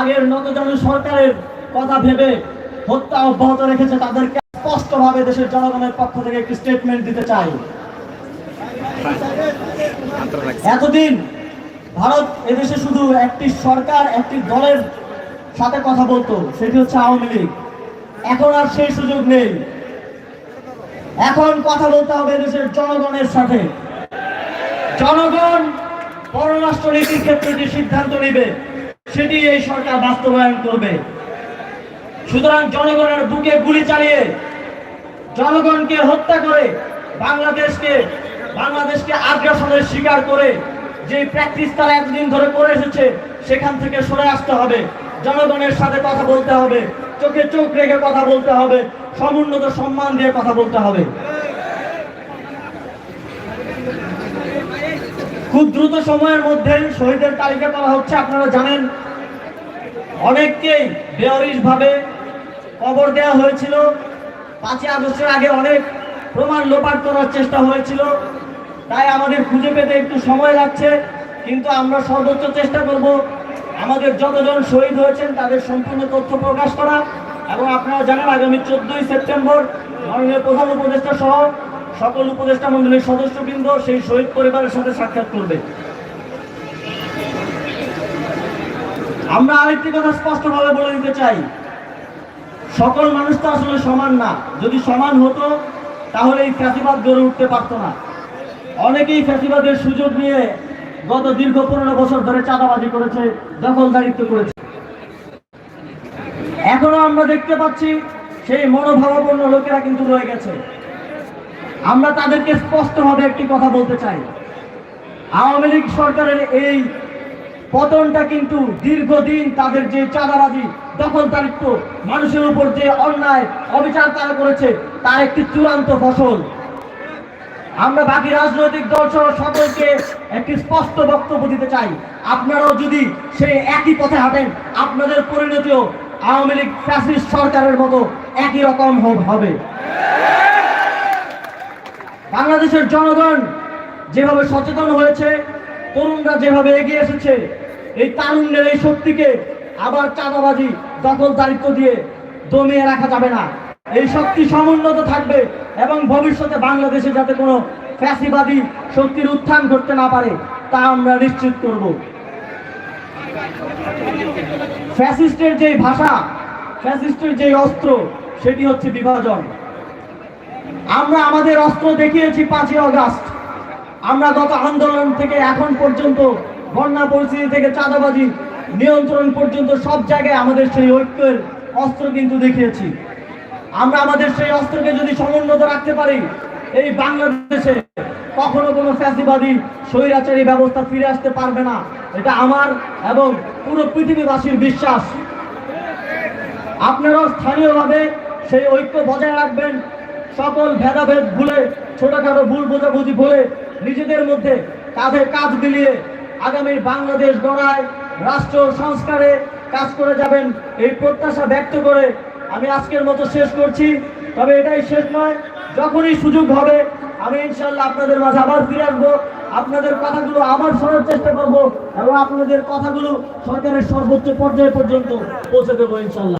আগের নতজন সরকারের কথা ভেবে হত্যা অব্যাহত রেখেছে তাদেরকে স্পষ্টভাবে দেশের জনগণের পক্ষ থেকে একটি স্টেটমেন্ট দিতে চাই। এতদিন ভারত এদেশে শুধু একটি সরকার, একটি দলের সাথে কথা বলতো, সেটি হচ্ছে আওয়ামী লীগ। এখন আর সেই সুযোগ নেই। এখন কথা বলতে হবে দেশের জনগণের সাথে। জনগণ পররাষ্ট্র নীতির ক্ষেত্রে যে সিদ্ধান্ত নেবে সেটি এই সরকার বাস্তবায়ন করবে। সুতরাং জনগণের বুকে গুলি চালিয়ে জনগণকে হত্যা করে বাংলাদেশকে বাংলাদেশকে আগ্রাসনের শিকার করে যে প্র্যাকটিস তারা এতদিন ধরে করে এসেছে, সেখান থেকে সরে আসতে হবে। জনগণের সাথে কথা বলতে হবে, চোখে চোখ রেখে কথা বলতে হবে, সমুন্নত সম্মান দিয়ে কথা বলতে হবে। খুব দ্রুত সময়ের মধ্যে শহীদের তালিকা করা হচ্ছে, আপনারা জানেন। অনেককেই বেঅরিশ ভাবে কবর দেওয়া হয়েছিল। পাঁচই আগস্টের আগে অনেক প্রমাণ লোপাট করার চেষ্টা হয়েছিল। তাই আমাদের খুঁজে পেতে একটু সময় লাগছে, কিন্তু আমরা সর্বোচ্চ চেষ্টা করব আমাদের যতজন শহীদ হয়েছেন তাদের সম্পূর্ণ তথ্য প্রকাশ করা। এবং আপনারা জানেন আগামী চোদ্দই সেপ্টেম্বর মাননীয় প্রধান উপদেষ্টা সহ সকল উপদেষ্টা মন্ডলীর সদস্যবৃন্দ সেই শহীদ পরিবারের সাথে সাক্ষাৎ করবে। আমরা আরেকটি কথা স্পষ্টভাবে বলে দিতে চাই। সকল মানুষ তো আসলে সমান না। যদি সমান হতো, তাহলে এই ফ্যাসিবাদ গড়ে উঠতে পারতো না। অনেকেই ফ্যাসিবাদের সুযোগ নিয়ে গত দীর্ঘ পনেরো বছর ধরে চাঁদাবাজি করেছে, দখলদারিত্ব করেছে। এখনও আমরা দেখতে পাচ্ছি, সেই মনোভাবাপন্ন লোকেরা কিন্তু রয়ে গেছে। আমরা তাদেরকে স্পষ্টভাবে একটি কথা বলতে চাই। আওয়ামী লীগ সরকারের এই পতনটা কিন্তু দীর্ঘদিন তাদের যে চাঁদাবাজি, দখলদারিত্ব, মানুষের উপর যে অন্যায় অবিচার তারা করেছে তার একটি চূড়ান্ত ফসল। আমরা বাকি রাজনৈতিক দল সহ সকলকে একটি স্পষ্ট বক্তব্য দিতে চাই। আপনারাও যদি সেই একই পথে হাঁটেন, আপনাদের পরিণতিও আওয়ামী লীগ ফ্যাসিস্ট সরকারের মতো একই রকম হবে। বাংলাদেশের জনগণ যেভাবে সচেতন হয়েছে, তরুণরা যেভাবে এগিয়ে এসেছে এই তারুণ্যের এই শক্তিকে আবার চাঁদাবাজি, দখল দারিত্ব দিয়ে দমিয়ে রাখা যাবে না। এই শক্তি সমুন্নত থাকবে এবং ভবিষ্যতে বাংলাদেশে যাতে কোনো ফ্যাসিবাদী শক্তির উত্থান ঘটতে না পারে, তা আমরা নিশ্চিত করব। ফ্যাসিস্টের যে ভাষা, ফ্যাসিস্টের যে অস্ত্র, সেটি হচ্ছে বিভাজন। আমরা আমাদের অস্ত্র দেখিয়েছি পাঁচই অগাস্ট আমরা গত আন্দোলন থেকে এখন পর্যন্ত বন্যা পরিস্থিতি থেকে চাঁদাবাজি নিয়ন্ত্রণ পর্যন্ত সব জায়গায় আমাদের সেই ঐক্যের অস্ত্র কিন্তু দেখিয়েছি। আমরা আমাদের সেই অস্ত্রকে যদি সমুন্নত রাখতে পারি, এই বাংলাদেশে কখনো কোনো ফ্যাসিবাদী, স্বৈরাচারী ব্যবস্থা ফিরে আসতে পারবে না। এটা আমার এবং পুরো পৃথিবীবাসীর বিশ্বাস। আপনারাও স্থানীয়ভাবে সেই ঐক্য বজায় রাখবেন। সকল ভেদাভেদ ভুলে, ছোটখাটো ভুল বোঝাবুঝি ভুলে নিজেদের মধ্যে কাঁধে কাজ মিলিয়ে আগামী বাংলাদেশ গড়ায় রাষ্ট্র সংস্কারে কাজ করে যাবেন এই প্রত্যাশা ব্যক্ত করে আমি আজকের মতো শেষ করছি। তবে এটাই শেষ নয়, যখনই সুযোগ হবে, আমি ইনশাল্লাহ আপনাদের মাঝে আবার ফিরে আসব। আপনাদের কথাগুলো আবার শোনার চেষ্টা করব এবং আপনাদের কথাগুলো সরকারের সর্বোচ্চ পর্যায় পর্যন্ত পৌঁছে দেবো ইনশাল্লাহ